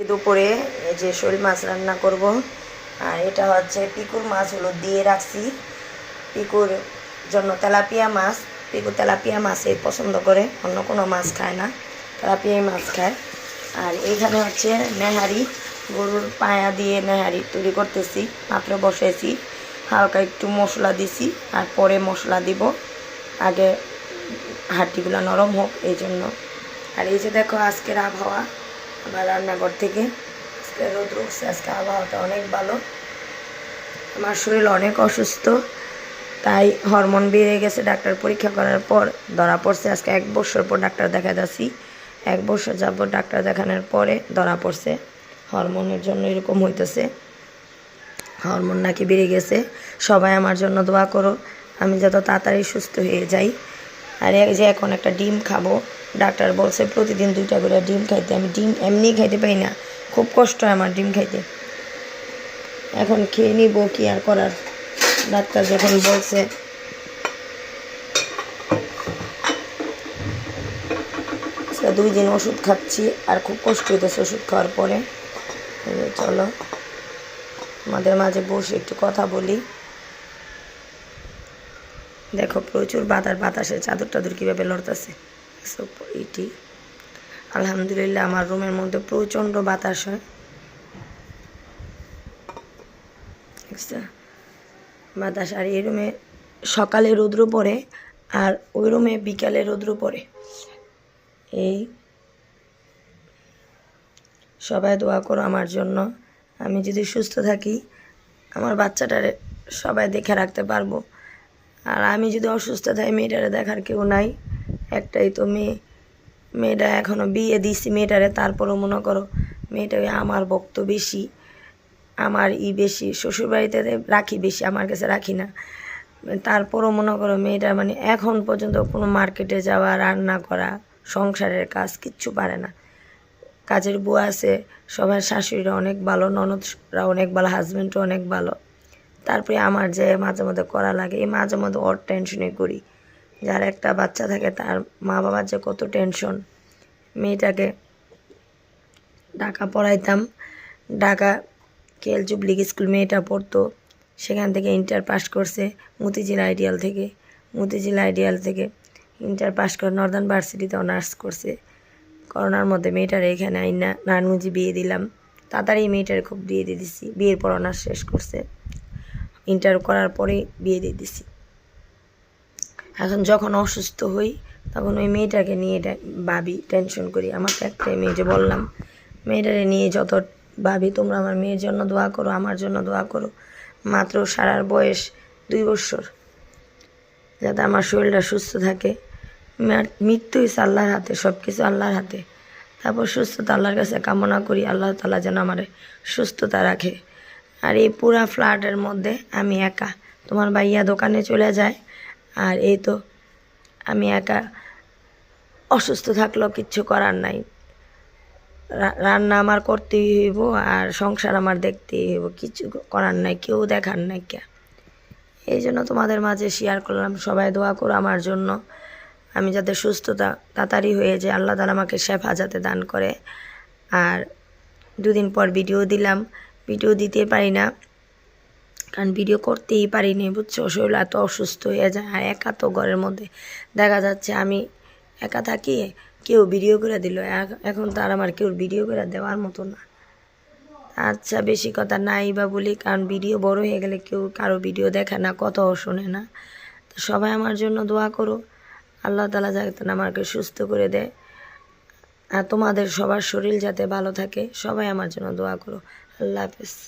দুপুরে এই যে শোল মাছ রান্না করব। আর এটা হচ্ছে পিকুর মাছ হলো দিয়ে রাখছি। পিকুর জন্য তেলাপিয়া মাছ। পিকু তেলাপিয়া মাছই পছন্দ করে, অন্য কোনো মাছ খায় না। তেলাপিয়াই মাছ খায়। আর এইখানে হচ্ছে নেহারি, গরুর পায়া দিয়ে নেহারি তৈরি করতেছি মাত্র বসেছি। হালকা একটু মশলা দিছি, আর পরে মশলা দিব। আগে হাড্ডিগুলো নরম হোক এই জন্য আর এই যে দেখো আজকের আবহাওয়া। আমার রান্নাঘর থেকে। আজকে রোদ উঠছে, আজকে আবহাওয়াটা অনেক ভালো। আমার শরীর অনেক অসুস্থ, তাই হরমোন বেড়ে গেছে ডাক্তার পরীক্ষা করার পর, ধরা পড়ছে আজকে এক বছর পর ডাক্তার দেখা যাচ্ছি এক বছর যাব ডাক্তার দেখানোর পরে ধরা পড়ছে, হরমোনের জন্য এরকম হইতেছে। হরমোন নাকি বেড়ে গেছে, সবাই আমার জন্য দোয়া করো, আমি যত তাড়াতাড়ি সুস্থ হয়ে যাই। আর যে এখন একটা ডিম খাব ডাক্তার বলছে, প্রতিদিন দুইটা করে ডিম খাইতে। আমি ডিম এমনি খাইতে পারি না। খুব কষ্ট হয় আমার ডিম খাইতে। এখন খেয়ে নিব কি আর করার? ডাক্তার যখন বলছে দুই দিন ওষুধ খাচ্ছি আর খুব কষ্ট হইতেছে ওষুধ খাওয়ার পরে। চলো। আমাদের মাঝে বসে একটু কথা বলি। দেখো প্রচুর বাতাস, বাতাসে চাদর টাদর কীভাবে লড়তেছে। সব এটি আলহামদুলিল্লাহ, আমার রুমের মধ্যে প্রচণ্ড বাতাস হয়। বাতাস, আর এই রুমে সকালে রৌদ্র পড়ে, আর ওই রুমে বিকালে রৌদ্র পড়ে। এই সবাই দোয়া করো আমার জন্য। আমি যদি সুস্থ থাকি, আমার বাচ্চাটারে সবাই দেখে রাখতে পারব। আর আমি যদি অসুস্থ থাকি মেয়েটারে দেখার কেউ নাই। একটাই তো মেয়ে। মেয়েটা এখনও বিয়ে দিছি মেয়েটারে, তারপরও মনে করো মেয়েটা আমার ভক্ত বেশি আমার ই বেশি, শ্বশুরবাড়িতে রাখি বেশি, আমার কাছে রাখি না। তারপরও মনে করো মেয়েটা মানে এখন পর্যন্ত কোনো মার্কেটে যাওয়া, রান্না করা, সংসারের কাজ কিচ্ছু পারে না। কাজের বুয়া আছে, সবার শাশুড়িরা অনেক ভালো, ননদরা অনেক ভালো হাজব্যান্ডও অনেক ভালো। তারপরে আমার যে মাঝে মধ্যে করা লাগে, এই মাঝে মধ্যে ওর টেনশনে করি। যার একটা বাচ্চা থাকে তার মা বাবার যে কত টেনশন মেয়েটাকে ঢাকা পড়াইতাম। ঢাকা কেএল জুবলিক স্কুল মেয়েটা পড়তো। সেখান থেকে ইন্টার পাস করছে মতিঝিল আইডিয়াল থেকে। মতিঝিল আইডিয়াল থেকে ইন্টার পাস করে নর্দার্ন ভার্সিটিতে অনার্স করছে। করোনার মধ্যে মেয়েটার এখানে আইনা নানমুজি বিয়ে দিলাম। তাড়াতাড়ি মেয়েটার খুব বিয়ে দিয়ে দিছি। বিয়ের পর অনার্স শেষ করছে। ইন্টার করার পরেই বিয়ে দিয়ে দিছি। এখন যখন অসুস্থ হই, তখন ওই মেয়েটাকে নিয়ে ভাবি টেনশন করি। আমার তো একটাই মেয়ে যে বললাম, মেয়েটারে নিয়ে যত ভাবি, তোমরা আমার মেয়ের জন্য দোয়া করো, আমার জন্য দোয়া করো। মাত্র সারার বয়স দুই বছর। যাতে আমার শরীরটা সুস্থ থাকে। মৃত্যু হচ্ছে আল্লাহর হাতে সব কিছু আল্লাহর হাতে। তারপর সুস্থতা আল্লাহর কাছে কামনা করি, আল্লাহ তালা যেন আমার সুস্থতা রাখে। আর এই পুরা ফ্ল্যাটের মধ্যে আমি একা। তোমার ভাইয়া দোকানে চলে যায়। আর এই তো আমি একা অসুস্থ থাকলেও কিচ্ছু করার নাই। রান্না আমার করতেই হইব আর সংসার আমার দেখতেই হইব, কিছু করার নাই, কেউ দেখার নাই কে। এই জন্য তোমাদের মাঝে শেয়ার করলাম, সবাই দোয়া করো আমার জন্য। আমি যাতে সুস্থতা তাড়াতাড়ি হয়ে যায়, আল্লাহ তালা আমাকে শেফা যাতে দান করে। আর দুদিন পর ভিডিও দিলাম ভিডিও দিতে পারি না। কারণ ভিডিও করতেই পারিনি, বুঝছ? শরীর এত অসুস্থ হয়ে যায় আর একা তো ঘরের মধ্যে। দেখা যাচ্ছে আমি একা থাকি, কেউ ভিডিও করে দিল। এখ- এখন তো আর আমার কেউ ভিডিও করে দেওয়ার মতো না। আচ্ছা বেশি কথা নাই বা বলি, কারণ ভিডিও বড় হয়ে গেলে কেউ কারও ভিডিও দেখে না, কথাও শোনে না। তো সবাই আমার জন্য দোয়া করো। আল্লাহ তালা যাতে আমাকে সুস্থ করে দেয়। আর তোমাদের সবার শরীর যাতে ভালো থাকে, সবাই আমার জন্য দোয়া করো। আল্লাহ হাফেজ।